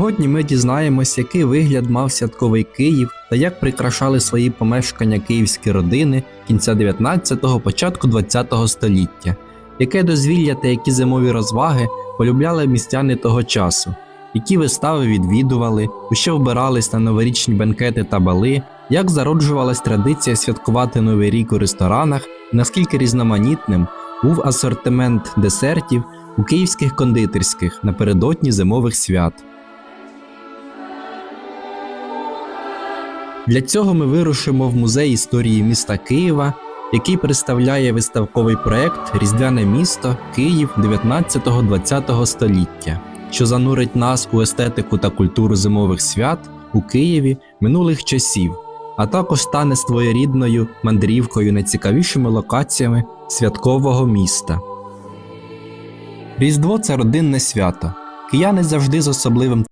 Сьогодні ми дізнаємось, який вигляд мав святковий Київ та як прикрашали свої помешкання київські родини кінця 19-го, початку 20-го століття, яке дозвілля та які зимові розваги полюбляли містяни того часу, які вистави відвідували, у що вбирались на новорічні бенкети та бали, як зароджувалась традиція святкувати Новий рік у ресторанах, наскільки різноманітним був асортимент десертів у київських кондитерських напередодні зимових свят. Для цього ми вирушимо в музей історії міста Києва, який представляє виставковий проект Різдвяне місто Київ 19-20 століття, що занурить нас у естетику та культуру зимових свят у Києві минулих часів, а також стане своєрідною мандрівкою найцікавішими локаціями святкового міста. Різдво це родинне свято. Кияни завжди з особливим